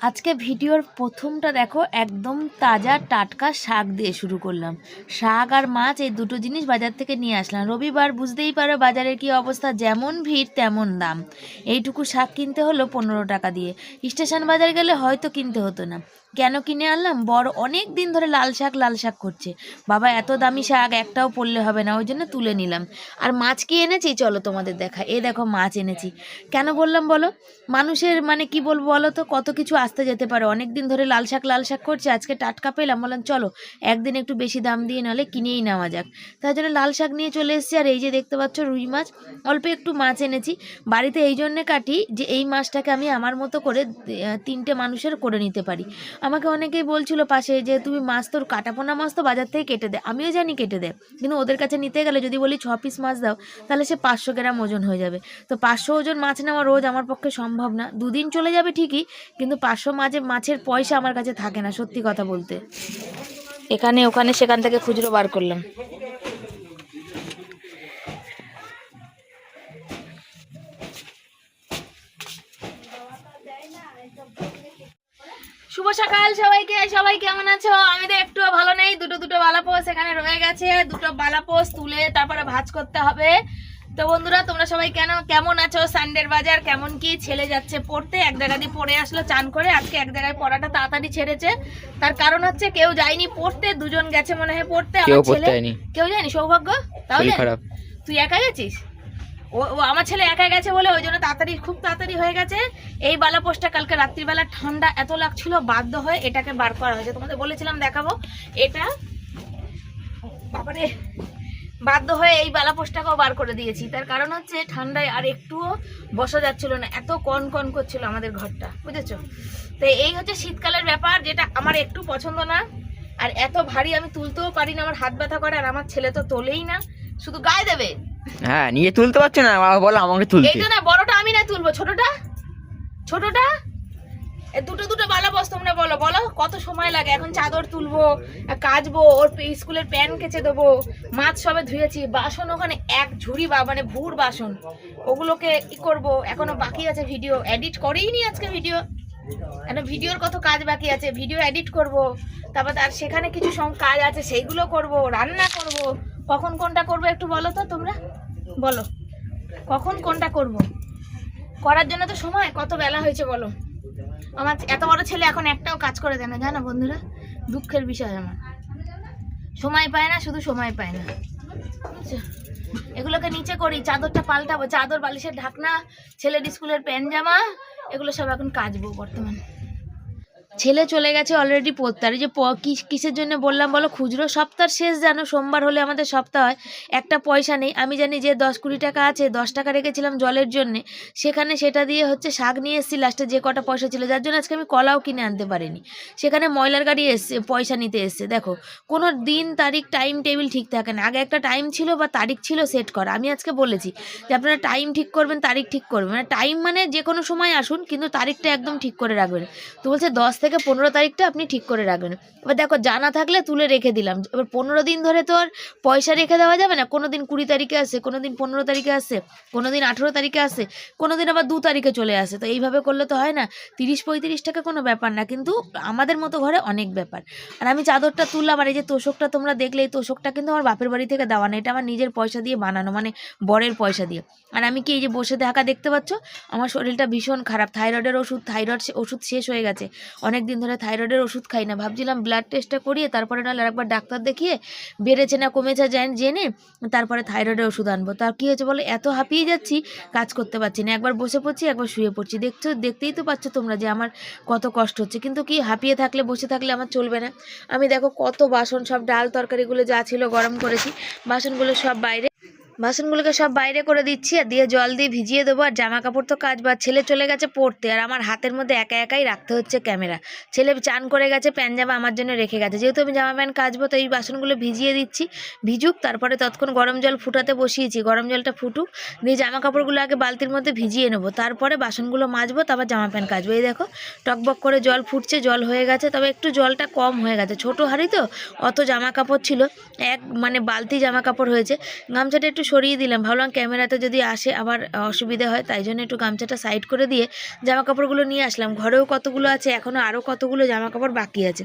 আজকে ভিডিওর প্রথমটা দেখো, একদম তাজা টাটকা শাক দিয়ে শুরু করলাম। শাক আর মাছ এই দুটো জিনিস বাজার থেকে নিয়ে আসলাম। রবিবার বুঝতেই পারো বাজারের কি অবস্থা, যেমন ভিড় তেমন দাম। এইটুকু শাক কিনতে হলো পনেরো টাকা দিয়ে। স্টেশন বাজার গেলে হয়তো কিনতে হতো না। কেন কিনে আনলাম? বড় অনেক দিন ধরে লাল শাক লাল শাক করছে। বাবা, এত দামি শাক একটাও পড়লে হবে না, ওই জন্য তুলে নিলাম। আর মাছ কি এনেছি? চলো তোমাদের দেখা। এ দেখো, মাছ এনেছি। কেন বললাম বলো? মানুষের মানে কি বলব বলো তো? কত কিছু আসতে যেতে পারে। অনেক দিন ধরে লাল শাক লাল শাক করছে। আজকে টাটকা পেলাম। বললাম, চলো, একদিন একটু বেশি দাম দিয়ে নাহলে কিনেই নেওয়া যাক। তার জন্য লাল শাক নিয়ে চলে এসেছি। আর এই যে দেখতে পাচ্ছ, রুই মাছ। অল্প একটু মাছ এনেছি। বাড়িতে এই জন্যে কাটি যে, এই মাছটাকে আমি আমার মতো করে তিনটে মানুষের করে নিতে পারি। আমাকে অনেকেই বলছিল পাশে যে, তুমি মাছ তোর কাটাপোনা মাছ তো বাজার থেকে কেটে দে। আমিও জানি কেটে দে, কিন্তু ওদের কাছে নিতে গেলে যদি বলি ছ পিস মাছ দাও, তাহলে সে পাঁচশো গ্রাম ওজন হয়ে যাবে। তো পাঁচশো ওজন মাছ নেওয়া রোজ আমার পক্ষে সম্ভব না। দুদিন চলে যাবে ঠিকই, কিন্তু পাঁচশো মাঝে মাছের পয়সা আমার কাছে থাকে না, সত্যি কথা বলতে। এখানে ওখানে সেখান থেকে খুচরো বার করলাম। শুভ সকাল সবাইকে সবাই কেমন আছো? আমি তো একটু ভালো নেই দুটো দুটো বালাপোস এখানে রয়ে গেছে দুটো বালাপোস তুলে তারপরে ভাজ করতে হবে। তো বন্ধুরা তোমরা সবাই কেন কেমন আছো? সানডের বাজার কেমন কি? ছেলে যাচ্ছে পড়তে এক জায়গা দিয়ে পড়ে আসলো চান করে আজকে এক জায়গায় পড়াটা তাড়াতাড়ি ছেড়েছে। তার কারণ হচ্ছে কেউ যায়নি পড়তে দুজন গেছে মনে হয় পড়তে কেউ আমার ছেলে। যায়নি। কেউ যায়নি? সৌভাগ্য? খারাপ। তুই একা গেছিস ও ও, আমার ছেলে একা গেছে বলে ওই জন্য তাড়াতাড়ি, খুব তাড়াতাড়ি হয়ে গেছে। এই বালা পোস্টটা কালকে রাত্রিবেলা ঠান্ডা এত লাগছিল, বাধ্য হয়ে এটাকে বার করা হয়েছে। তোমাদের বলেছিলাম দেখাবো। এটা, বাবারে, বাধ্য হয়ে এই বালা পোস্টটাকেও বার করে দিয়েছি। তার কারণ হচ্ছে ঠান্ডায় আর একটুও বসা যাচ্ছিল না, এত কন কন করছিল আমাদের ঘরটা, বুঝেছ? তো এই হচ্ছে শীতকালের ব্যাপার, যেটা আমার একটু পছন্দ না। আর এত ভারী আমি তুলতেও পারি না আমার হাত ব্যথা করে, আর আমার ছেলে তো তোলেই না। শুধু গায়ে দেবে? হ্যাঁ নিয়ে তুলতে পারছ না? বাবা বলো আমাকে তুলতে। এইটা না বড়টা আমি না তুলবো ছোটটা? ছোটটা? এ দুটো দুটো বালা বস তোমরা বলো বলো কত সময় লাগে? এখন চাদর তুলবো কাচবো ওর স্কুলের প্যান কেচে দেবো মাছ সবে ধুয়েছি বাসন ওখানে এক ঝুড়ি বা মানে ভুর বাসন ওগুলোকে ই করব এখনও বাকি আছে ভিডিও এডিট করেই নি আজকে ভিডিও এখন ভিডিওর কত কাজ বাকি আছে ভিডিও এডিট করব তারপর তার সেখানে কিছু সব কাজ আছে সেইগুলো করব রান্না করব। কখন কোনটা করব একটু বলো তো তোমরা? বলো। কখন কোনটা করব? করার জন্য তো সময়, কত বেলা হয়েছে বলো। আমার এত বড় ছেলে এখন একটাও কাজ করে দেয় না, জানো বন্ধুরা? দুঃখের বিষয় আমার। সময় পায় না, শুধু সময় পায় না? এগুলোকে নিচে করি, চাদরটা পাল্টাবো, চাদর, বালিশের ঢাকনা, ছেলের স্কুলের প্যান জামা এগুলো সব এখন কাচবো বর্তমানে। ছেলে চলে গেছে অলরেডি পড়তে যে কিসের জন্য বললাম বলো? খুচরো সপ্তাহ শেষ জানো, সোমবার হলে আমাদের সপ্তাহ হয়। একটা পয়সা নেই। আমি জানি যে দশ কুড়ি টাকা আছে, দশ টাকা রেখেছিলাম জলের জন্যে। সেখানে সেটা দিয়ে হচ্ছে শাক নিয়ে এসেছি লাস্টে যে কটা পয়সা ছিল। যার জন্য আজকে আমি কলাও কিনে আনতে পারিনি। সেখানে ময়লার গাড়ি এসছে, পয়সা নিতে এসছে। দেখো, কোনো দিন, তারিখ টাইম টেবিল ঠিক থাকে না। আগে একটা টাইম ছিল বা তারিখ ছিল সেট করা। আমি আজকে বলেছি যে আপনারা টাইম ঠিক করবেন, তারিখ ঠিক করবেন। মানে টাইম মানে যে কোনো সময় আসুন, কিন্তু তারিখটা একদম ঠিক করে রাখবেন। তো বলছে দশ থেকে পনেরো তারিখটা আপনি ঠিক করে রাখবেন। এবার দেখো জানা থাকলে তুলে রেখে দিলাম। এবার পনেরো দিন ধরে তো আর পয়সা রেখে দেওয়া যাবে না। কোনো দিন কুড়ি তারিখে আসে কোনো দিন পনেরো তারিখে আসে কোনো দিন আঠেরো তারিখে আসে কোনো দিন আবার দু তারিখে চলে আসে। তো এইভাবে করলে তো হয় না। তিরিশ পঁয়ত্রিশ টাকা কোনো ব্যাপার না, কিন্তু আমাদের মতো ঘরে অনেক ব্যাপার। আর আমি চাদরটা তুললাম, আর এই যে তোষকটা তোমরা দেখলে, এই তোষকটা কিন্তু আমার বাপের বাড়ি থেকে দেওয়া না। এটা আমার নিজের পয়সা দিয়ে বানানো মানে বরের পয়সা দিয়ে। আর আমি কি এই যে বসে থাকা দেখতে পাচ্ছ? আমার শরীরটা ভীষণ খারাপ। থাইরয়েডের ওষুধ, থাইরয়েড ওষুধ শেষ হয়ে গেছে। অনেক দিন ধরে থাইরয়েডের ওষুধ খাই না। ভাবছিলাম ব্লাড টেস্টটা করিয়ে তারপরে নাহলে একবার ডাক্তার দেখিয়ে বেড়েছে না কমেছে জেন জেনে তারপরে থাইরয়েডের ওষুধ আনব। তার কী হয়েছে বলো? এত হাঁপিয়ে যাচ্ছি, কাজ করতে পারছি না। একবার বসে পড়ছি, একবার শুয়ে পড়ছি। দেখছ, দেখতেই তো পাচ্ছ তোমরা যে আমার কত কষ্ট হচ্ছে। কিন্তু কি, হাঁপিয়ে থাকলে, বসে থাকলে আমার চলবে না। আমি দেখো কত বাসন, সব ডাল তরকারিগুলো যা ছিল গরম করেছি, বাসনগুলো সব বাইরে। বাসনগুলোকে সব বাইরে করে দিচ্ছি আর দিয়ে জল দিয়ে ভিজিয়ে দেবো। আর জামা কাপড় তো কাজ বা ছেলে চলে গেছে পড়তে। আর আমার হাতের মধ্যে একা একাই রাখতে হচ্ছে ক্যামেরা। ছেলে চান করে গেছে প্যান জামা আমার জন্য রেখে গেছে। যেহেতু আমি জামা প্যান্ট কাচবো, তো এই বাসনগুলো ভিজিয়ে দিচ্ছি। ভিজুক, তারপরে তৎক্ষণ গরম জল ফুটাতে বসিয়েছি। গরম জলটা ফুটুক, দিয়ে জামা কাপড়গুলো আগে বালতির মধ্যে ভিজিয়ে নেব। তারপরে বাসনগুলো মাজবো, তারপর জামা প্যান্ট কাচবো। এই দেখো, টকবক করে জল ফুটছে, জল হয়ে গেছে। তবে একটু জলটা কম হয়ে গেছে। ছোটো হাঁড়ি তো, অত জামা কাপড় ছিল। এক মানে বালতি জামা কাপড় হয়েছে। গামছাটা একটু সরিয়ে দিলাম। ভাবলাম ক্যামেরাতে যদি আসে আবার অসুবিধা হয়, তাই জন্য একটু গামছাটা সাইড করে দিয়ে জামা কাপড়গুলো নিয়ে আসলাম। ঘরেও কতগুলো আছে এখনও আরও কতগুলো জামা কাপড় বাকি আছে।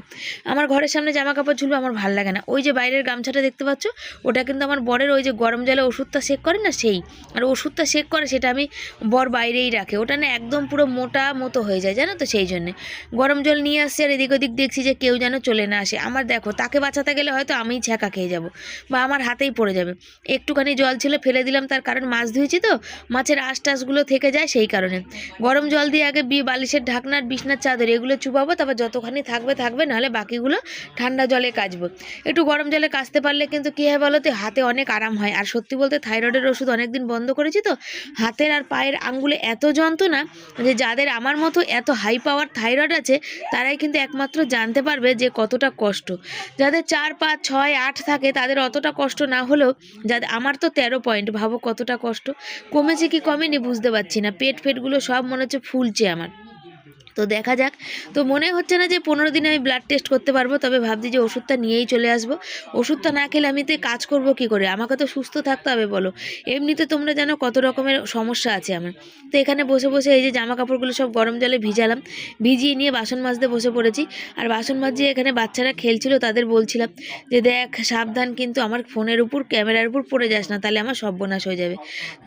আমার ঘরের সামনে জামা কাপড় ঝুলবে আমার ভালো লাগে না। ওই যে বাইরের গামছাটা দেখতে পাচ্ছ, ওটা কিন্তু আমার বরের ওই যে গরম জলে ওষুধটা শেক করে না সেই? আর ওষুধটা শেক করে সেটা আমি বর বাইরেই রাখে। ওটা না একদম পুরো মোটা মতো হয়ে যায়, জানো তো সেই জন্যে। গরম জল নিয়ে আসছে আর এদিক ওদিক দেখছি যে কেউ যেন চলে না আসে। আমার দেখো, তাকে বাঁচাতে গেলে হয়তো আমিই ছ্যাঁকা খেয়ে যাব বা আমার হাতেই পড়ে যাবে। একটুখানি জল ছিল ফেলে দিলাম, তার কারণ মাছ ধুয়েছি তো। মাছের আশ টাশগুলো থেকে যায় সেই কারণে। গরম জল দিয়ে আগে বি বালিশের ঢাকনার বিছনার চাদর, এগুলো চুপাবো তারপর যতখানি থাকবে থাকবে, নাহলে বাকিগুলো ঠান্ডা জলে কাচবো। একটু গরম জলে কাচতে পারলে কিন্তু কী হয় বলো তো, হাতে অনেক আরাম হয়। আর সত্যি বলতে থাইরয়েডের ওষুধ অনেক দিন বন্ধ করেছি তো, হাতের আর পায়ের আঙ্গুলে এত যন্ত্রণা যে যাদের আমার মতো এত হাই পাওয়ার থাইরয়েড আছে, তারাই কিন্তু একমাত্র জানতে পারবে যে কতটা কষ্ট। যাদের চার, পাঁচ, ছয়, আট থাকে, তাদের অতটা কষ্ট না হলেও, যাদের আমার তো তেরো পয়েন্ট ভাবো কতটা কষ্ট। কমেছে কি কমেনি বুঝতে পারছি না। পেট ফেটগুলো সব মনে হচ্ছে ফুলছে আমার। তো দেখা যাক। তো মনে হচ্ছে না যে পনেরো দিনে আমি ব্লাড টেস্ট করতে পারব, তবে ভাবছি যে ওষুধটা নিয়েই চলে আসব। ওষুধটা না খেলে আমি তো কাজ করব কি করে? আমাকে তো সুস্থ থাকতে হবে বলো। এমনিতে তোমরা জানো কত রকমের সমস্যা আছে আমার। তো এখানে বসে বসে এই যে জামা কাপড়গুলো সব গরম জলে ভিজালাম, ভিজিয়ে নিয়ে বাসন মাজতে বসে পড়েছি। আর বাসন মাজিয়ে এখানে বাচ্চারা খেলছিল, তাদের বলছিলাম যে দেখ, সাবধান কিন্তু আমার ফোনের উপর, ক্যামেরার উপর পড়ে যাস না, তাহলে আমার সর্বনাশ হয়ে যাবে।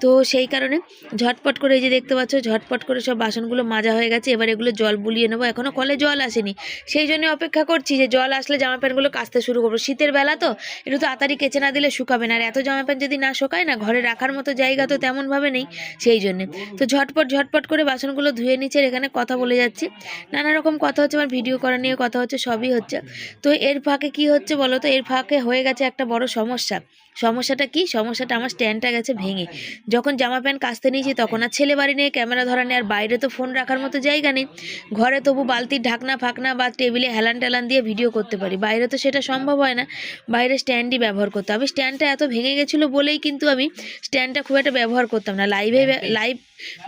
তো সেই কারণে ঝটপট করে এই যে দেখতে পাচ্ছ, ঝটপট করে সব বাসনগুলো মাজা হয়ে গেছে। এবার এগুলো জল বুলিয়ে নেব। এখনও কলে জল আসেনি। সেই জন্য অপেক্ষা করছি যে জল আসলে জামা প্যান্টগুলো কাচতে শুরু করব। শীতের বেলা তো, একটু তাড়াতাড়ি কেচে না দিলে শুকাবে না। আর এত জামা প্যান্ট যদি না শুকায় না, ঘরে রাখার মতো জায়গা তো তেমনভাবে নেই সেই জন্যে। তো ঝটপট ঝটপট করে বাসনগুলো ধুয়ে নিচ্ছে এখানে কথা বলে যাচ্ছি। নানা রকম কথা হচ্ছে, আমার ভিডিও করা নিয়ে কথা হচ্ছে, সবই হচ্ছে। তো এর ফাঁকে কি হচ্ছে বলো তো? এর ফাঁকে হয়ে গেছে একটা বড় সমস্যা। সমস্যাটা কি? সমস্যাটা আমার স্ট্যান্ডটা গেছে ভেঙে। যখন জামা প্যান্ট কাচতে নিয়েছি তখন আর ছেলে বাড়ি নেই ক্যামেরা ধরা নেই আর বাইরে তো ফোন রাখার মতো জায়গা নেই। ঘরে তবু বালতির ঢাকনা ফাকনা বা টেবিলে হেলান টেলান দিয়ে ভিডিও করতে পারি। বাইরে তো সেটা সম্ভব হয় না। বাইরে স্ট্যান্ডই ব্যবহার করতে আমি স্ট্যান্ডটা এত ভেঙে গেছিল বলেই কিন্তু আমি স্ট্যান্ডটা খুব একটা ব্যবহার করতাম না। লাইভে লাইভ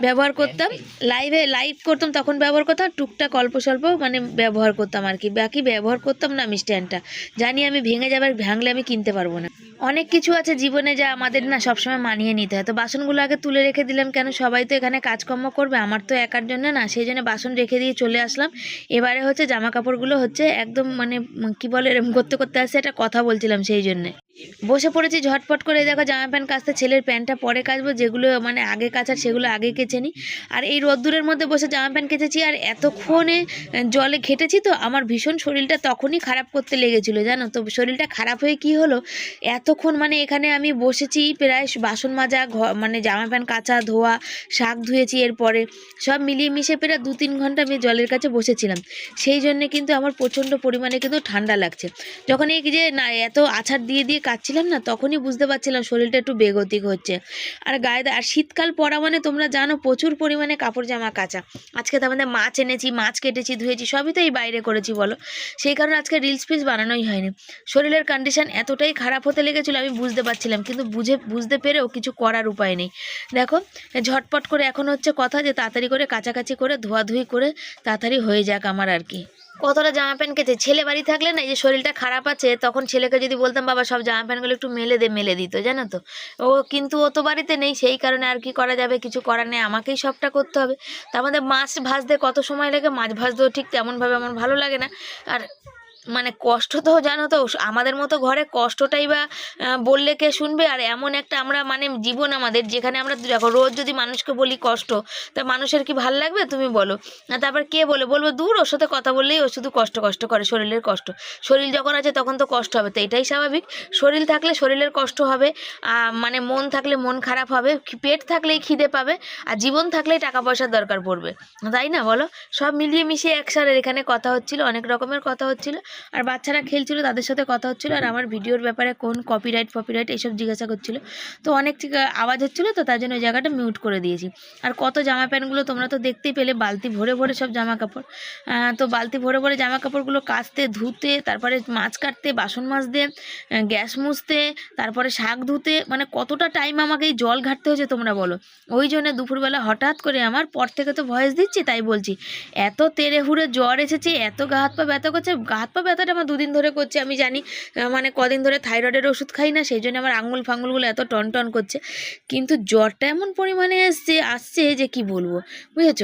ব্যবহার করতাম লাইভে লাইভ করতাম, তখন ব্যবহার করতাম, টুকটাক অল্প স্বল্প মানে ব্যবহার করতাম আর কি। বাকি ব্যবহার করতাম না আমি স্ট্যান্ডটা জানি আমি ভেঙে যাবার ভাঙলে আমি কিনতে পারব না। অনেক কিছু আছে জীবনে যা আমাদের না সবসময় মানিয়ে নিতে হয়। তো বাসনগুলো আগে তুলে রেখে দিলাম কেন? সবাই তো এখানে কাজকর্ম করবে, আমার তো একার জন্য না, সেই জন্য বাসন রেখে দিয়ে চলে আসলাম। এবারে হচ্ছে জামা কাপড়গুলো হচ্ছে একদম মানে কি বলে এরকম করতে করতে আসছে, একটা কথা বলছিলাম সেই জন্যে। বসে পড়েছি, ঝটপট করে দেখো জামা প্যান্ট কাচতে, ছেলের প্যান্টটা পরে কাচবো, যেগুলো মানে আগে কাচার সেগুলো আগে কেচে নিই। আর এই রোদ্দুরের মধ্যে বসে জামা প্যান্ট কেচেছি, আর এতক্ষণে জলে ঘেটেছি তো, আমার ভীষণ শরীরটা তখনই খারাপ করতে লেগেছিলো, জানো তো? শরীরটা খারাপ হয়ে কি হলো? এতক্ষণ মানে এখানে আমি বসেছি, প্রায় বাসন মাজা মানে জামা প্যান্ট কাচা, ধোয়া, শাক ধুয়েছি এরপরে। সব মিলিয়ে মিশে প্রায় দু তিন ঘণ্টা আমি জলের কাছে বসেছিলাম। সেই জন্য কিন্তু আমার প্রচণ্ড পরিমাণে কিন্তু ঠান্ডা লাগছে। যখন এই যে না, এত আছাড় দিয়ে দিয়ে কাচ্ছিলাম না, তখনই বুঝতে পারছিলাম শরীরটা একটু বেগতিক হচ্ছে। আর গায়ে আর শীতকাল পড়া মানে তোমরা জানো প্রচুর পরিমাণে কাপড় জামা কাচা। আজকে তো আমাদের মাছ এনেছি, মাছ কেটেছি, ধুয়েছি, সবই তো এই বাইরে করেছি বলো। সেই কারণে আজকে রিলস ফিলস বানানোই হয়নি। শরীরের কন্ডিশন এতটাই খারাপ হতে লেগেছিলো আমি বুঝতে পারছিলাম, কিন্তু বুঝে, বুঝতে পেরেও কিছু করার উপায় নেই। দেখো, ঝটপট করে এখন হচ্ছে কথা যে তাড়াতাড়ি করে কাছাকাছি করে ধোয়াধুয়ি করে তাড়াতাড়ি হয়ে যাক আমার আর কি। কতটা জামা প্যান্ট কেছে ছেলে বাড়ি থাকলে না এই যে শরীরটা খারাপ আছে, তখন ছেলেকে যদি বলতাম, বাবা, সব জামা প্যান্টগুলো একটু মেলে দে, মেলে দিত। জানো তো? ও কিন্তু ও তো বাড়িতে নেই, সেই কারণে আর কি করা যাবে? কিছু করার নেই। আমাকেই সবটা করতে হবে। তার মধ্যে মাছ ভাজতে কত সময় লাগে? মাছ ভাজতেও ঠিক তেমনভাবে আমার ভালো লাগে না। আর মানে কষ্ট তো জানো তো আমাদের মতো ঘরে কষ্টটাই বা বললে কে শুনবে? আর এমন একটা আমরা মানে জীবন আমাদের যেখানে আমরা দেখো রোজ যদি মানুষকে বলি কষ্ট, তা মানুষের কি ভালো লাগবে? তুমি বলো। না, তারপর কে বলে? বলব দূর, ওর সাথে কথা বললেই ও শুধু কষ্ট কষ্ট করে, শরীরের কষ্ট। শরীর যখন আছে তখন তো কষ্ট হবে, তো এটাই স্বাভাবিক। শরীর থাকলে শরীরের কষ্ট হবে মানে মন থাকলে মন খারাপ হবে পেট থাকলেই খিদে পাবে, আর জীবন থাকলেই টাকা পয়সার দরকার পড়বে। তাই না বলো? সব মিলিয়ে মিশিয়ে একসাথে এখানে কথা হচ্ছিল, অনেক রকমের কথা হচ্ছিল। আর বাচ্চারা খেলছিল, তাদের সাথে কথা হচ্ছিল, আর আমার ভিডিওর ব্যাপারে কোন কপিরাইট ফপিরাইট এইসব জিজ্ঞাসা করছিল। তো অনেক আওয়াজ হচ্ছিল, তো তার জন্য ওই জায়গাটা মিউট করে দিয়েছি। আর কত জামা প্যান্টগুলো তোমরা তো দেখতেই পেলে, বালতি ভরে ভরে সব জামা কাপড়। তো বালতি ভরে ভরে জামা কাপড়গুলো কাচতে, ধুতে, তারপরে মাছ কাটতে, বাসন মাজতে গ্যাস মুছতে, তারপরে শাক ধুতে মানে কতটা টাইম আমাকে এই জল ঘাটতে হয়েছে তোমরা বলো। ওই জন্য দুপুরবেলা হঠাৎ করে আমার, পর থেকে তো ভয়েস দিচ্ছি, তাই বলছি, এত তেড়ে হুড়ে জ্বর এসেছে, এত গা হাত পা ব্যথা করছে, গা হাত পা ব্যথাটা আমার দুদিন ধরে করছে, আমি জানি মানে কদিন ধরে থাইরয়েডের ওষুধ খাই না, সেই জন্য আমার আঙুল ফাঙুলগুলো এত টন টন করছে। কিন্তু জ্বরটা এমন পরিমাণে আসছে আসছে যে কি বলব, বুঝেছ?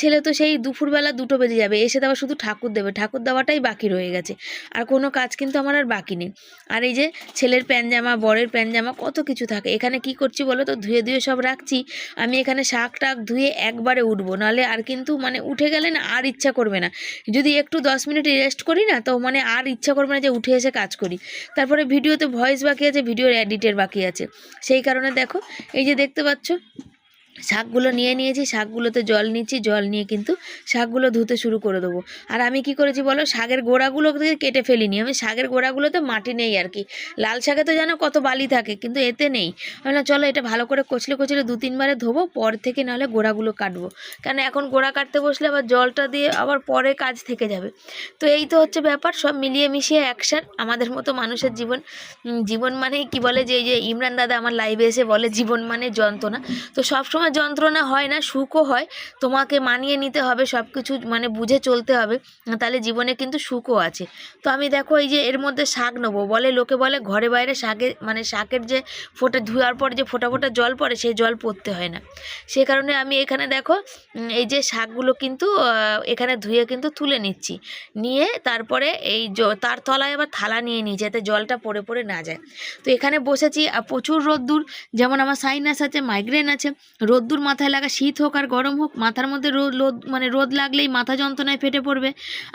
ছেলে তো সেই দুপুরবেলা দুটো বেজে যাবে, এসে দেওয়া শুধু ঠাকুর দেবে, ঠাকুর দেওয়াটাই বাকি রয়ে গেছে। আর কোনো কাজ কিন্তু আমার আর বাকি নেই। আর এই যে ছেলের প্যানজামা, বরের প্যানজামা, কত কিছু থাকে। এখানে কি করছি বলো তো? ধুয়ে ধুয়ে সব রাখছি। আমি এখানে শাক টাক ধুয়ে একবারে উঠবো, নাহলে আর কিন্তু মানে উঠে গেলে না আর ইচ্ছা করবে না। যদি একটু দশ মিনিট রেস্ট করি না তো মানে আর ইচ্ছা করবে না যে উঠে এসে কাজ করি। তারপরে ভিডিওতে ভয়েস বাকি আছে, ভিডিওর এডিটের বাকি আছে। সেই কারণে দেখো, এই যে দেখতে পাচ্ছ শাকগুলো নিয়ে নিয়েছি, শাকগুলোতে জল নিচ্ছি, জল নিয়ে কিন্তু শাকগুলো ধুতে শুরু করে দেবো। আর আমি কি করেছি বলো, শাকের গোড়াগুলো কেটে ফেলিনি। আমি শাকের গোড়াগুলোতে মাটি নেই আর কি। লাল শাকে তো জানো কত বালি থাকে, কিন্তু এতে নেই। আমি বললাম, চলো এটা ভালো করে কচলে কচলে দু তিনবারে ধোবো, পর থেকে নাহলে গোড়াগুলো কাটবো। কেন এখন গোড়া কাটতে বসলে আবার জলটা দিয়ে আবার পরে কাজ থেকে যাবে। তো এই তো হচ্ছে ব্যাপার, সব মিলিয়ে মিশিয়ে অ্যাকশান আমাদের মতো মানুষের জীবন জীবন মানে কি বলে যে, এই যে ইমরান দাদা আমার লাইভে এসে বলে, জীবন মানে যন্ত্রণা। তো সবসময় যন্ত্রণা হয় না, সুখও হয়। তোমাকে মানিয়ে নিতে হবে সব কিছু মানে বুঝে চলতে হবে। তাহলে জীবনে কিন্তু সুখও আছে। তো আমি দেখো এই যে এর মধ্যে শাক নেব। বলে লোকে বলে ঘরে বাইরে শাকে মানে শাকের যে ফোটা ধোয়ার পর যে ফোটা ফোটা জল পড়ে, সেই জল পড়তে হয় না। সে কারণে আমি এখানে দেখো এই যে শাকগুলো কিন্তু এখানে ধুয়ে কিন্তু তুলে নিচ্ছি। নিয়ে তারপরে এই তার তলায় আবার থালা নিয়ে নিই, যাতে জলটা পড়ে পড়ে না যায়। তো এখানে বসেছি প্রচুর রোদ্দুর। যেমন আমার সাইনাস আছে মাইগ্রেন আছে রোদ্দুর মাথায় লাগা শীত হোক আর গরম হোক, মাথার মধ্যে রোদ রোদ মানে রোদ লাগলেই মাথা যন্ত্রণায় ফেটে পড়বে।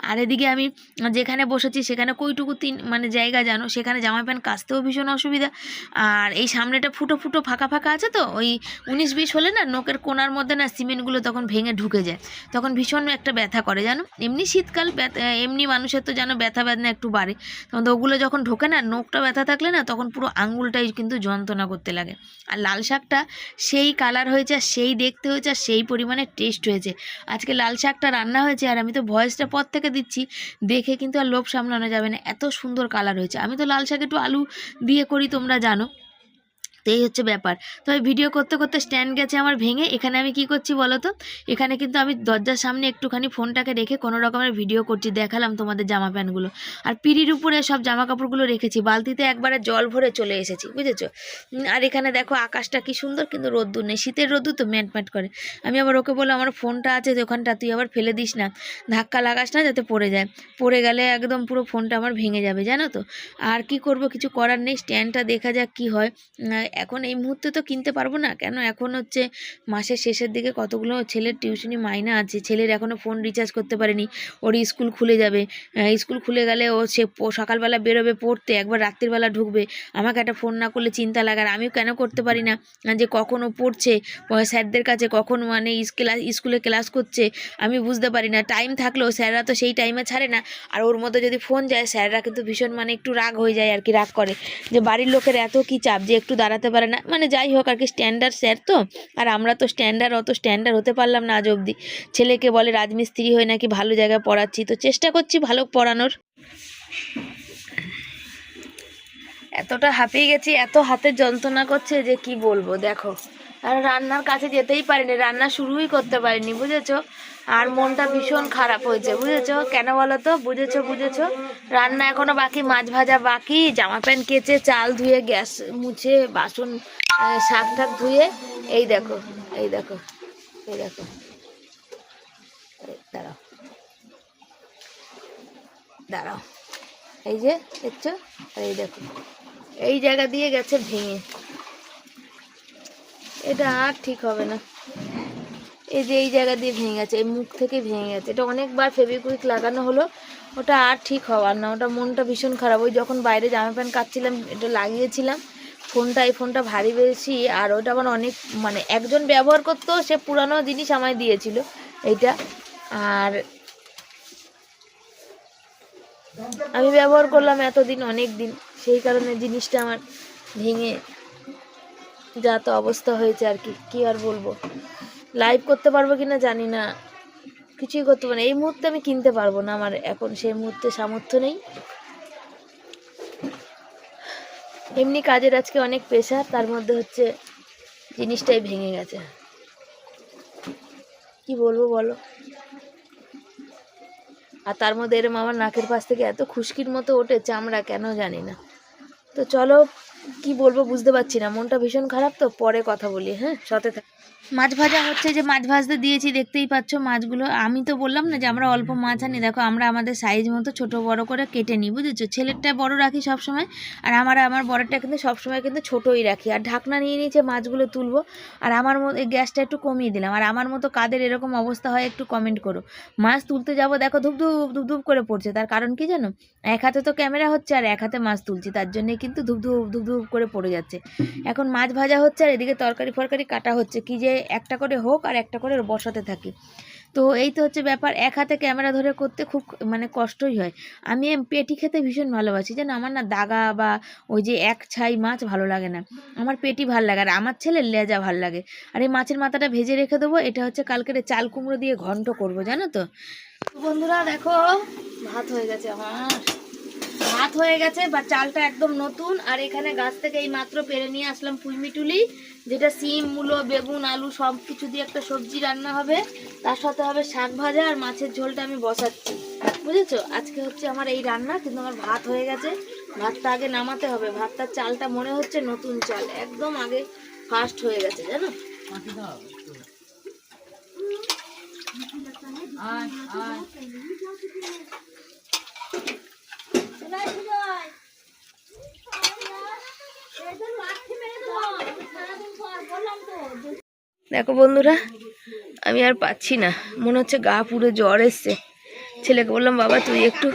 আর এদিকে আমি যেখানে বসেছি সেখানে কইটুকু তিন মানে জায়গা জানো, সেখানে জামা প্যান্ট কাচতেও ভীষণ অসুবিধা। আর এই সামনেটা ফুটো ফুটো ফাঁকা ফাঁকা আছে তো? ওই উনিশ বিশ হলে না নোকের কোনার মধ্যে না সিমেন্টগুলো তখন ভেঙে ঢুকে যায়। তখন ভীষণ একটা ব্যথা করে জানো? এমনি শীতকাল এমনি মানুষের তো জানো ব্যথা বেদনা একটু বাড়ে। তখন তো ওগুলো যখন ঢোকে না নোকটা ব্যথা থাকলে না তখন পুরো আঙুলটাই কিন্তু যন্ত্রণা করতে লাগে। আর লাল শাকটা সেই কালার হয়েছে আর সেই দেখতে হয়েছে আর সেই পরিমাণে টেস্ট হয়েছে। আজকে লাল শাকটা রান্না হয়েছে আর আমি তো ভয়েসটা পর থেকে দিচ্ছি, দেখে কিন্তু আর লোভ সামলানো যাবে না। এত সুন্দর কালার হয়েছে। আমি তো লাল শাক একটু আলু দিয়ে করি, তোমরা জানো। তো এই হচ্ছে ব্যাপার। তো এই ভিডিও করতে করতে স্ট্যান্ড গেছে আমার ভেঙে। এখানে আমি কি করছি বলো তো? এখানে কিন্তু আমি দরজার সামনে একটুখানি ফোনটাকে রেখে কোনো রকমের ভিডিও করছি, দেখালাম তোমাদের জামা প্যান্টগুলো। আর পিড়ির উপরে সব জামা কাপড়গুলো রেখেছি, বালতিতে একবারে জল ভরে চলে এসেছি, বুঝেছ? আর এখানে দেখো আকাশটা কি সুন্দর, কিন্তু রোদ্দুর নেই। শীতের রোদ্দুর তো ম্যাট করে। আমি আবার ওকে বললাম, আমার ফোনটা আছে ওখানটা, তুই আবার ফেলে দিস না। ধাক্কা লাগাস না যাতে পড়ে যায়। পড়ে গেলে একদম পুরো ফোনটা আমার ভেঙে যাবে, জানো তো? আর কি করব, কিছু করার নেই। স্ট্যান্ডটা দেখা যাক কি হয়। এখন এই মুহূর্তে তো কিনতে পারব না। কেন? এখন হচ্ছে মাসের শেষের দিকে কতগুলো ছেলের টিউশনি মাইনা আছে। ছেলের এখনও ফোন রিচার্জ করতে পারেনি। ওর স্কুল খুলে যাবে। স্কুল খুলে গেলে ও সে সকালবেলা বেরোবে পড়তে, একবার রাত্রিবেলা ঢুকবে। আমাকে একটা ফোন না করলে চিন্তা লাগার। আমিও কেন করতে পারি না? যে কখন ও পড়ছে স্যারদের কাছে কখন মানে ক্লাস স্কুলে ক্লাস করছে, আমি বুঝতে পারি না। টাইম থাকলেও স্যাররা তো সেই টাইমে ছাড়ে না। আর ওর মধ্যে যদি ফোন যায়, স্যাররা কিন্তু ভীষণ মানে একটু রাগ হয়ে যায় আর কি, রাগ করে। যে বাড়ির লোকের এত কি চাপ যে একটু দাঁড়াতে পারে না। মানে যাই হোক, আর কি স্ট্যান্ডার্ড স্যার তো। আর আমরা তো স্ট্যান্ডার্ড অত স্ট্যান্ডার্ড হতে পারলাম না আজ অবধি। ছেলেকে বলে, রাজমিস্ত্রি হয়ে নাকি ভালো জায়গায় পড়াচ্ছি। তো চেষ্টা করছি ভালো পড়ানোর। এতটা হাঁপিয়ে গেছি, এত হাতের যন্ত্রণা করছে যে কি বলব, দেখো। আর রান্নার কাছে যেতেই পারিনি, রান্না শুরুই করতে পারিনি, বুঝেছ? আর মনটা ভীষণ খারাপ হয়েছে, বুঝেছ? কেন বলো তো? বুঝেছ বুঝেছ? রান্না এখনও বাকি, মাছ ভাজা বাকি, জামা প্যান্ট কেচে, চাল ধুয়ে, গ্যাস মুছে, বাসন শাক টাক ধুয়ে, এই দেখো এই দেখো এই দেখো দাঁড়াও দাঁড়াও, এই যে দেখছ? এই দেখো, এই জায়গা দিয়ে গেছে ভেঙে। এটা আর ঠিক হবে না। এই যে এই জায়গা দিয়ে ভেঙে গেছে, এই মুখ থেকে ভেঙে গেছে। এটা অনেকবার ফেবিকুইক লাগানো হলো, ওটা আর ঠিক হওয়ার না। ওটা মনটা ভীষণ খারাপ। ওই যখন বাইরে জামা প্যান্ট কাচ্ছিলাম এটা লাগিয়েছিলাম, ফোনটা, এই ফোনটা ভারী বেশি, আর ওটা আমার অনেক মানে একজন ব্যবহার করতো সে পুরানো জিনিস আমায় দিয়েছিল, এইটা। আর আমি ব্যবহার করলাম এতদিন অনেক দিন সেই কারণে জিনিসটা আমার ভেঙে যা তো অবস্থা হয়েছে আর কি কি আর বলব? লাইভ করতে পারব কিনা জানি না, কিছুই করতে পারব না। এই মুহূর্তে আমি কিনতে পারব না আমার এখন, সেই মুহূর্তে সামর্থ্য নেই। এমনি কাজের আজকে অনেক প্রেশার তার মধ্যে হচ্ছে জিনিসটাই ভেঙে গেছে। কি বলব বলো? আর তার মধ্যে এরম আমার নাকের পাশ থেকে এত খুশকির মতো ওঠে চামড়া, কেন জানি না। তো চলো কি বলব বুঝতে পারছি না। মনটা ভীষণ খারাপ তো, পরে কথা বলি হ্যাঁ? সাথে থাক। মাছ ভাজা হচ্ছে যে মাছ ভাজতে দিয়েছি, দেখতেই পাচ্ছ মাছগুলো। আমি তো বললাম না যে আমরা অল্প মাছ আনি। দেখো, আমরা আমাদের সাইজ মতো ছোট বড় করে কেটে নিই, বুঝেছ? ছেলেরটা বড় রাখি সব সময় আর আমার আমার বড়টা কিন্তু সবসময় কিন্তু ছোটোই রাখি। আর ঢাকনা নিয়ে নিয়েছে মাছগুলো তুলবো, আর আমার মতো গ্যাসটা একটু কমিয়ে দিলাম। আর আমার মতো কাদের এরকম অবস্থা হয় একটু কমেন্ট করো। মাছ তুলতে যাব, দেখো ধুপ ধুপ ধুপ ধুপ করে পড়ছে। তার কারণ কি জানো? এক হাতে তো ক্যামেরা হচ্ছে, আর এক হাতে মাছ তুলছি। তার জন্যে কিন্তু ধুপ ধুপ ধুপ ধুপ করে পড়ে যাচ্ছে। এখন মাছ ভাজা হচ্ছে, আর এদিকে তরকারি ফরকারি কাটা হচ্ছে। কি যে একটা করে হোক আর একটা করে বসাতে থাকি। তো এই তো হচ্ছে ব্যাপার, এক হাতে ক্যামেরা ধরে করতে খুব মানে কষ্টই হয়। আমি পেটি খেতে ভীষণ ভালোবাসি। যেন আমার না দাগা বা ওই যে এক ছাই মাছ ভালো লাগে না। আমার পেটি ভালো লাগে আর আমার ছেলের লেজা ভালো লাগে। আর এই মাছের মাথাটা ভেজে রেখে দেবো, এটা হচ্ছে কালকের চাল কুমড়ো দিয়ে ঘন্ট করব, জানো তো বন্ধুরা দেখো, ভাত হয়ে গেছে আমার। ভাত হয়ে গেছে, বা চালটা একদম নতুন। আর এখানে গাছ থেকে এই মাত্র পেরে নিয়ে আসলাম পুইমিটুলি, যেটা সিম, মূলো, বেগুন, আলু সব কিছু দিয়ে একটা সবজি রান্না হবে। তার সাথে হবে শাক ভাজা আর মাছের ঝোলটা আমি বসাচ্ছি। বুঝেছ? আজকে হচ্ছে আমার এই রান্না, কিন্তু আমার ভাত হয়ে গেছে। ভাতটা আগে নামাতে হবে। ভাতটার চালটা মনে হচ্ছে নতুন চাল। একদম আগে ফাস্ট হয়ে গেছে, জানো? দেখো বন্ধুরা, আমি আর পাচ্ছি না। মনে হচ্ছে গা পুরো জ্বর এসছে। ছেলেকে বললাম, বাবা, তুই একটু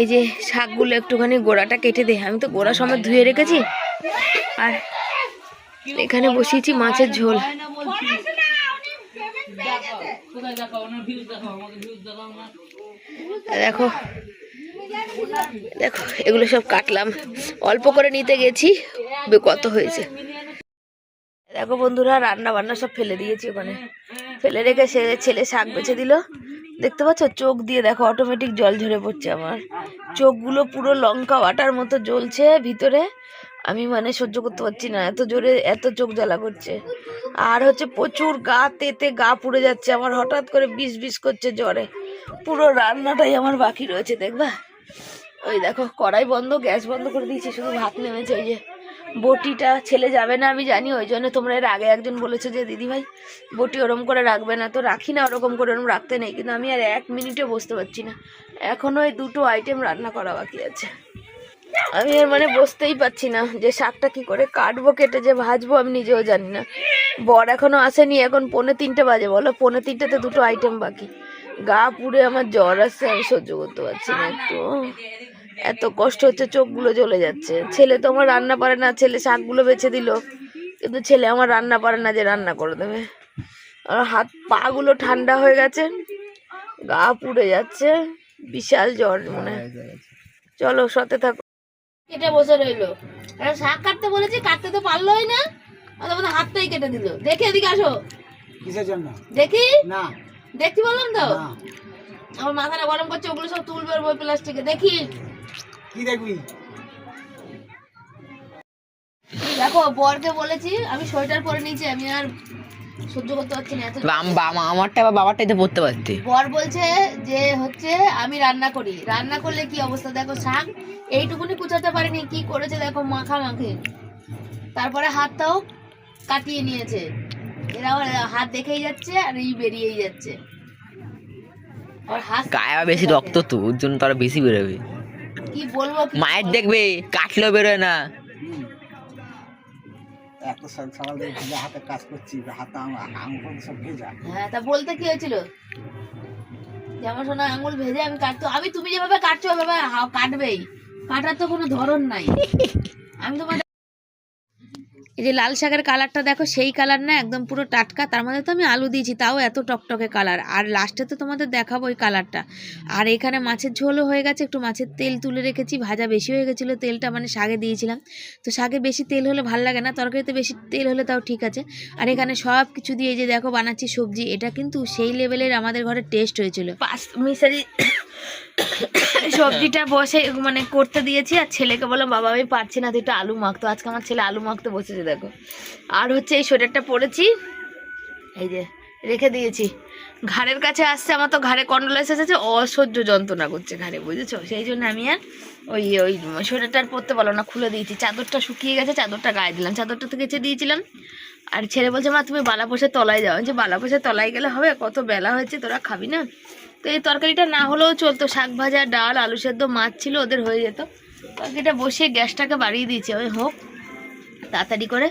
এই যে শাকগুলো একটুখানি গোড়াটা কেটে দে। আমি তো গোড়া সময় ধুয়ে রেখেছি। আর এখানে বসিয়েছি মাছের ঝোল। দেখো দেখো, এগুলো সব কাটলাম। অল্প করে নিতে গেছি কত হয়েছে। দেখো বন্ধুরা রান্না বান্না সব ফেলে দিয়েছি ওখানে। ফেলে রেখে সে ছেলে শাক বেছে দিল। দেখতে পাচ্ছ, চোখ দিয়ে দেখো অটোমেটিক জল ঝরে পড়ছে আমার। চোখগুলো পুরো লঙ্কা বাটার মতো জ্বলছে ভিতরে। আমি মানে সহ্য করতে পারছি না, এত জোরে এত চোখ জ্বালা করছে। আর হচ্ছে প্রচুর গা তেতে গা পুড়ে যাচ্ছে, আমার হঠাৎ করে বিষ বিষ করছে জ্বরে। পুরো রান্নাটাই আমার বাকি রয়েছে, দেখবা? ওই দেখো, কড়াই বন্ধ, গ্যাস বন্ধ করে দিয়েছি, শুধু ভাত নেমেছে ওই যে বটিটা ছেলে যাবে না, আমি জানি, ওই জন্য তোমরা এর আগে একজন বলেছ যে, দিদি ভাই, বটি ওরম করে রাখবে না। তো রাখি না ওরকম করে, ওরম রাখতে নেই, কিন্তু আমি আর এক মিনিটে বসতে পারছি না। এখনও ওই দুটো আইটেম রান্না করা বাকি আছে। আমি আর মানে বসতেই পারছি না, যে শাকটা কি করে কাটবো, কেটে যে ভাজবো, আমি নিজেও জানি না। বর এখনও আসেনি, এখন পৌনে তিনটে বাজে, বলো, পৌনে তিনটেতে দুটো আইটেম বাকি। গা পুড়ে আমার জ্বর আসছে, আমি সহ্য করতে পারছি না একটু। এত কষ্ট হচ্ছে চোখগুলো জ্বলে যাচ্ছে। ছেলে তো আমার রান্না পারে না ছেলে শাকগুলো বেছে দিল। কিন্তু ছেলে আমার রান্না পারে না যে রান্না করে দেবে। আর হাত পা গুলো ঠান্ডা হয়ে গেছে গা পুড়ে যাচ্ছে বিশাল জ্বর মনে হয়। চলো সাথে থাকো। কেটে বসে রইল। আর শাক কাটতে বলেছি কাটতে তো পারলোই না। তো হাতটাই কেটে দিল। দেখি এদিকে আসো। কিসের জন্য? দেখি? না। দেখছি বললাম তো? আমার মাথাটা গরম করছে ওগুলো সব তুলবে প্লাস্টিকে। দেখি। কি দেখবি? দেখো বরকে বলেছি আমি সোয়েটার পরে নিয়েছি আমি আর সহ্য করতে পারছি না এত আমারটা বা বাবারটাই তো পড়তে পারতে। বর বলছে যে হচ্ছে আমি রান্না করি। রান্না করলে কি অবস্থা? দেখো শাক এইটুকুনি কুচাতে পারিনি কি করেছে? দেখো মাখা মাখে। তারপরে হাতটাও কাটিয়ে নিয়েছে। এরা আবার হাত দেখেই যাচ্ছে আর এই বেরিয়েই যাচ্ছে। আর হাত গায়ে বেশি রক্ত তো ওর জন্য তারা বেশি বেরোবে। কি বলব মায়ের দেখবে কাটলেও বেরোয় না। এত সকাল সকাল থেকে ভেজা হাতে কাজ করছি হাতে আঙ- আঙুল সব ভেজা। হ্যাঁ তা বলতে কি হয়েছিল? যেমন শোনা আঙুল ভেজে আমি কাটতো আমি তুমি যেভাবে কাটছো কাটবেই। কাটার তো কোনো ধরন নাই। আমি তোমার এই যে লাল শাকের কালারটা দেখো, সেই কালার না একদম পুরো টাটকা। তার মধ্যে তো আমি আলু দিয়েছি, তাও এত টকটকে কালার। আর লাস্টে তো তোমাদের দেখাবো ওই কালারটা। আর এখানে মাছের ঝোলও হয়ে গেছে, একটু মাছের তেল তুলে রেখেছি, ভাজা বেশি হয়ে গেছিল, তেলটা মানে শাকে দিয়েছিলাম। তো শাকে বেশি তেল হলে ভালো লাগে না, তরকারিতে বেশি তেল হলে তাও ঠিক আছে। আর এখানে সব কিছু দিয়ে যে দেখো বানাচ্ছি সবজি, এটা কিন্তু সেই লেভেলের আমাদের ঘরে টেস্ট হয়েছিল। পাঁচ মিশারি সবজিটা বসে মানে করতে দিয়েছি, আর ছেলেকে বললাম, বাবা, আমি পারছি না তুই একটু আলু মাখতো আজকে আমার ছেলে আলু মাখতে বসেছে, দেখো। আর হচ্ছে এই সোয়েটারটা পরেছি এই যে রেখে দিয়েছি। ঘাড়ের কাছে আসছে আমার তো, ঘাড়ে কন্ডোলাইস এসেছে, অসহ্য যন্ত্রণা করছে ঘাড়ে, বুঝেছ? সেই জন্য আমি আর ওই ওই সোয়েটারটা আর পরতে পারল না, খুলে দিয়েছি। চাদরটা শুকিয়ে গেছে, চাদরটা গায়ে দিলাম, চাদরটা তো কেচে দিয়েছিলাম। আর ছেলে বলছে, মা, তুমি বালাপোষের তলায় যাও। যে বালাপোষের তলায় গেলে হবে? কত বেলা হয়েছে, তোরা খাবি না? তো এই তরকারিটা না হলেও চলতো। শাক ভাজা ডাল আলু সেদ্ধ মাছ ছিল ওদের হয়ে যেত। তরকারিটা বসিয়ে গ্যাসটাকে বাড়িয়ে দিয়েছে। ওই হোক তাড়াতাড়ি করে।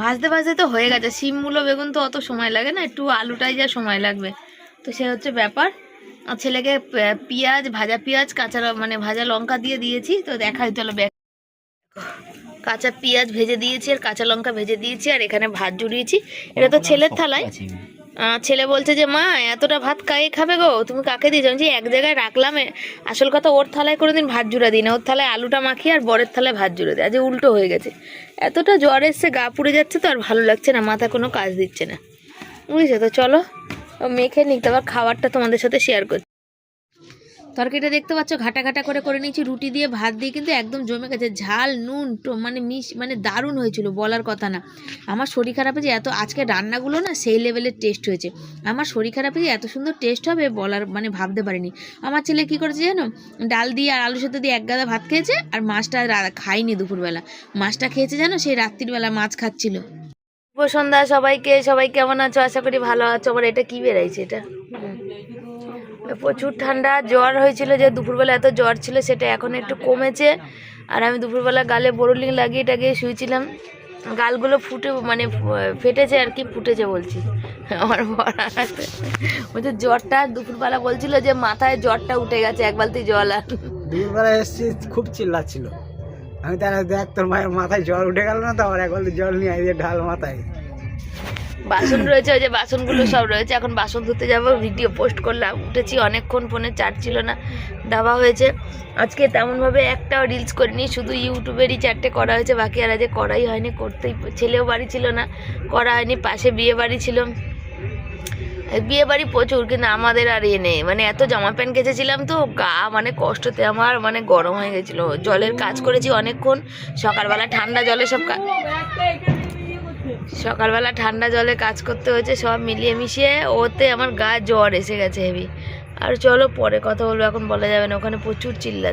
ভাজতে ভাজতে তো হয়ে গেছে। শিম মূলো বেগুন তো অত সময় লাগে না একটু আলুটাই যা সময় লাগবে। তো সে হচ্ছে ব্যাপার। আর ছেলেকে পেঁয়াজ ভাজা পেঁয়াজ কাঁচা মানে ভাজা লঙ্কা দিয়ে দিয়েছি। তো দেখাই চলো কাঁচা পেঁয়াজ ভেজে দিয়েছি আর কাঁচা লঙ্কা ভেজে দিয়েছি আর এখানে ভাত জুড়িয়েছি। এটা তো ছেলের থালায়। আহ, ছেলে বলছে যে, মা, এতটা ভাত কাকে খাবে গো? তুমি কাকে দিয়েছ? আমি এক জায়গায় রাখলাম আসল কথা ওর থালায় কোনো দিন ভাত জুড়ে দিই না। ওর থালায় আলুটা মাখি আর বরের থালায় ভাত জুড়ে দিই। আজ উল্টো হয়ে গেছে। এতটা জ্বর এসছে, গা পুড়ে যাচ্ছে তো আর ভালো লাগছে না। মাথা কোনো কাজ দিচ্ছে না। বুঝেছ? তো চলো, মেখে নিতে আবার খাবারটা তোমাদের সাথে শেয়ার করছি। তরকারিটা দেখতে পাচ্ছ ঘাটা ঘাটা করে করে নিয়েছি রুটি দিয়ে ভাত দিয়ে কিন্তু একদম জমে গেছে। ঝাল নুন টো- মানে মিশ মানে দারুণ হয়েছিল বলার কথা না। আমার শরীর খারাপে যে এত আজকে রান্নাগুলো না সেই লেভেলের টেস্ট হয়েছে। আমার শরীর খারাপে যে এত সুন্দর টেস্ট হবে বলার মানে ভাবতে পারিনি। আমার ছেলে কি করেছে জানো ডাল দিয়ে আর আলু সেদ্ধ দিয়ে এক গাদা ভাত খেয়েছে আর মাছটা খায়নি দুপুরবেলা। মাছটা খেয়েছে জানো সেই রাত্রিবেলা মাছ খাচ্ছিল। শুভ সন্ধ্যা সবাইকে সবাই কেমন আছো? আশা করি ভালো আছো। আবার এটা কি বেরাইছে এটা? হুম। প্রচুর ঠান্ডা, জ্বর হয়েছিল যে দুপুরবেলা এত জ্বর ছিল সেটা এখন একটু কমেছে। আর আমি দুপুরবেলা গালে বোরোলিং লাগিয়ে টাগিয়ে শুয়েছিলাম। গালগুলো ফুটে মানে ফেটেছে আর কি, ফুটেছে বলছি। আমার বর বলছে জ্বরটা দুপুরবেলা বলছিল যে মাথায় জ্বরটা উঠে গেছে, এক বালতি জল আর। দুপুরবেলা এসছি, খুব চিল্লাচ্ছিল। আমি তাহলে দেখ, তোর মায়ের মাথায় জল উঠে গেল না তো? আমার একবার জল নিয়ে আই ঢাল মাথায়। বাসন রয়েছে, ওই যে বাসনগুলো সব রয়েছে। এখন বাসন ধুতে যাব, ভিডিও পোস্ট করলাম, উঠেছি, অনেকক্ষণ ফোনে চার্জ ছিল না, দেওয়া হয়েছে। আজকে তেমনভাবে একটাও রিলস করিনি, শুধু ইউটিউবেরই চারটে করা হয়েছে, বাকি আর আজকে করাই হয়নি, করতেই ছেলেও বাড়ি ছিল না, করা হয়নি, পাশে বিয়ে বাড়ি ছিল। বিয়ে বাড়ি প্রচুর, কিন্তু আমাদের আর এ নেই। মানে এত জামা প্যান্ট কেচেছিলাম তো, গা মানে কষ্টতে আমার মানে গরম হয়ে গেছিল। জলের কাজ করেছি অনেকক্ষণ, সকালবেলা ঠান্ডা জলে সব কাজ সকালবেলা ঠান্ডা জলে কাজ করতে হয়েছে, সব মিলিয়ে মিশিয়ে ওতে আমার গা জ্বর এসে গেছে হেভি আর চলো পরে কথা বলব, এখন বলা যাবে না, ওখানে প্রচুর চিল্লা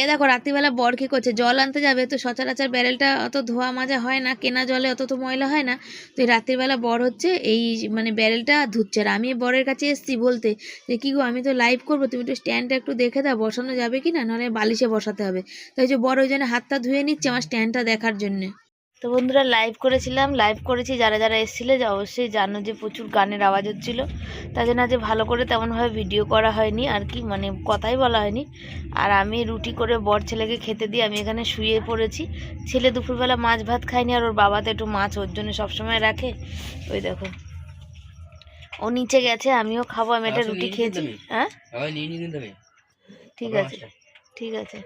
এ দেখো, রাত্রিবেলা বর কি করছে? জল আনতে যাবে, তো সচরাচর ব্যারেলটা অত ধোয়া মাজা হয় না, কেনা জলে অত তো ময়লা হয় না। তো এই রাত্রিবেলা বর হচ্ছে এই মানে ব্যারেলটা ধুচ্ছে। আর আমি বরের কাছে এসেছি বলতে যে, কী গো, আমি তো লাইভ করব, তুমি একটু স্ট্যান্ডটা একটু দেখে দাও, বসানো যাবে কি না? নাহলে বালিশে বসাতে হবে। তাই যে বড় ওই জন্য হাতটা ধুয়ে নিচ্ছে আমার স্ট্যান্ডটা দেখার জন্যে। তো বন্ধুরা লাইভ করেছিলাম লাইভ করেছি যারা যারা এসেছিলে যে অবশ্যই জানো যে প্রচুর গানের আওয়াজ হচ্ছিল। তাই জন্য আজ ভালো করে তেমনভাবে ভিডিও করা হয়নি আর কি মানে কথাই বলা হয়নি। আর আমি রুটি করে বর ছেলেকে খেতে দিয়ে আমি এখানে শুয়ে পড়েছি। ছেলে দুপুরবেলা মাছ ভাত খায়নি আর ওর বাবা তো একটু মাছ ওর জন্য সবসময় রাখে। ওই দেখো। ও নিচে গেছে আমিও খাব আমি একটা রুটি খেয়েছি। হ্যাঁ? ঠিক আছে ঠিক আছে।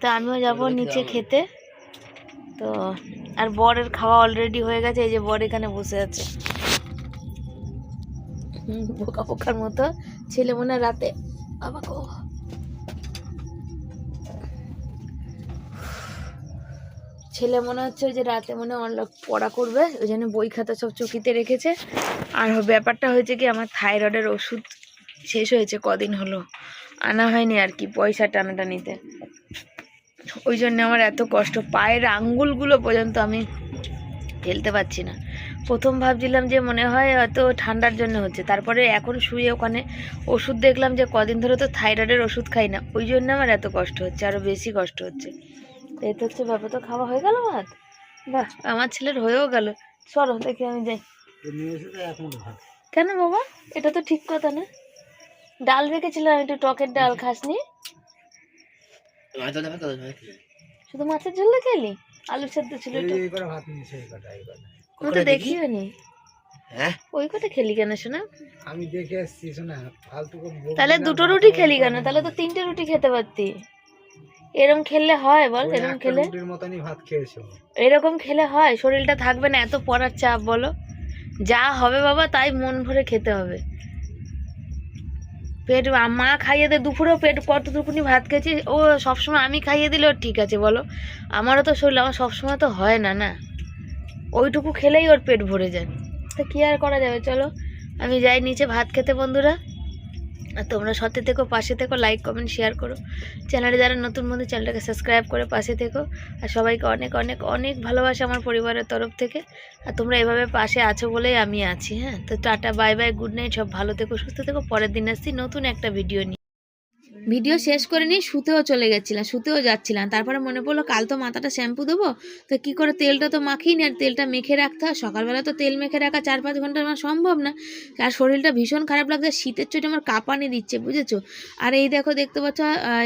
তো আমিও যাব নিচে খেতে। তো, আর বরের খাওয়া অলরেডি হয়ে গেছে, এই যে বর এখানে বসে আছে। বোকা বোকার মতো ছেলে মনে রাতে। গো। ছেলে মনে হচ্ছে ওই যে রাতে মনে অনলক পড়া করবে, ওই জন্য বই খাতা সব চকিতে রেখেছে। আর ব্যাপারটা হয়েছে কি, আমার থাইরয়েডের ওষুধ শেষ হয়েছে কদিন হলো। আনা হয়নি আর কি, পয়সা টানাটানিতে। ওই জন্য আমার এত কষ্ট। পায়ের আঙ্গুলগুলো পর্যন্ত আমি ফেলতে পারছি না। প্রথম ভাবছিলাম যে মনে হয় হয়তো ঠান্ডার জন্য হচ্ছে। তারপরে এখন শুয়ে ওখানে ওষুধ দেখলাম যে কদিন ধরে তো থাইরয়েডের ওষুধ খাই না। ওই জন্য আমার এত কষ্ট হচ্ছে আরও বেশি কষ্ট হচ্ছে। এই তো হচ্ছে ব্যাপার তো খাওয়া হয়ে গেল ভাত? বাহ আমার ছেলের হয়েও গেল। সরো দেখি আমি যাই। কেন বাবা? এটা তো ঠিক কথা না। ডাল রেখেছিলাম একটু টকের ডাল খাসনি। শুধু মাছের ঝোল খেলি? আলু সেদ্ধ ছিল আমি তো দেখিও নি। হ্যাঁ? ওই কটা খেলি কেন শোনা? আমি দেখে এসছি শোনা ফালতু তাহলে দুটো রুটি খেলি কেন? তাহলে তো তিনটে রুটি খেতে পারতি। এরম খেললে হয় বল এরম খেলে? ভাত খেয়েছো এরকম খেলে হয়? শরীরটা থাকবে না এত পড়ার চাপ বলো। যা হবে বাবা তাই মন ভরে খেতে হবে। পেট, মা খাইয়ে দে, দুপুরেও পেট কতটুকুনি ভাত খেয়েছি। ও সবসময় আমি খাইয়ে দিলেও ঠিক আছে, বলো? আমারও তো শরীর, আমার সবসময় তো হয় না না? ওইটুকু খেলেই ওর পেট ভরে যায়। তো কি আর করা যাবে, চলো? আমি যাই নিচে ভাত খেতে, বন্ধুরা। আর তোমরা সাথে থেকো, পাশে থেকো লাইক কমেন্ট শেয়ার করো। চ্যানেলে যারা নতুন বন্ধু চ্যানেলটাকে সাবস্ক্রাইব করে পাশে থেকো। আর সবাইকে অনেক অনেক অনেক ভালোবাসা আমার পরিবারের তরফ থেকে। আর তোমরা এভাবে পাশে আছো বলেই আমি আছি হ্যাঁ? তো tata bye bye good night সব ভালো থেকো, সুস্থ থেকো। পরের দিন আসছি নতুন একটা ভিডিও নিয়ে। ভিডিও শেষ করে নিয়ে শুতেও চলে গেছিলাম, শুতেও যাচ্ছিলাম। তারপরে মনে পড়ল, কাল তো মাথাটা শ্যাম্পু দেবো, তো কি করে তেলটা তো মাখিয়ে নি, আর তেলটা মেখে রাখতে হয়? সকালবেলা তো তেল মেখে রাখা চার পাঁচ ঘণ্টা আমার সম্ভব না। আর শরীরটা ভীষণ খারাপ লাগছে, শীতের চোটে আমার কাঁপানি দিচ্ছে, বুঝেছ? আর এই দেখো, দেখতে পাচ্ছ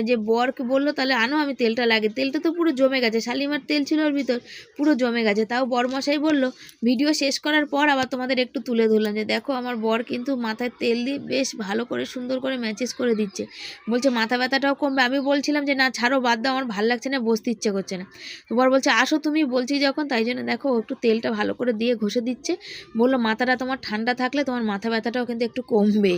যে বরকে বলল, তাহলে আনো আমি তেলটা লাগে তেলটা তো পুরো জমে গেছে, শালিমার তেল ছিল ওর ভিতর, পুরো জমে গেছে। তাও বরমশাই বলল, ভিডিও শেষ করার পর আবার তোমাদের একটু তুলে ধরলাম যে, দেখো আমার বর কিন্তু মাথায় তেল দিয়ে বেশ ভালো করে সুন্দর করে ম্যাচেস করে দিচ্ছে। বলছে মাথা ব্যথাটাও কমবে। আমি বলছিলাম যে, না, ছাড়ো, বাদ দাও, আমার ভালো লাগছে না, বসতে ইচ্ছে করছে না। তো বলছে, আসো, তুমি। বলছি যখন, তাই জন্য দেখো একটু তেলটা ভালো করে দিয়ে ঘষে দিচ্ছে। বলল, মাথাটা তোমার ঠান্ডা থাকলে তোমার মাথা ব্যথাটাও কিন্তু একটু কমবে।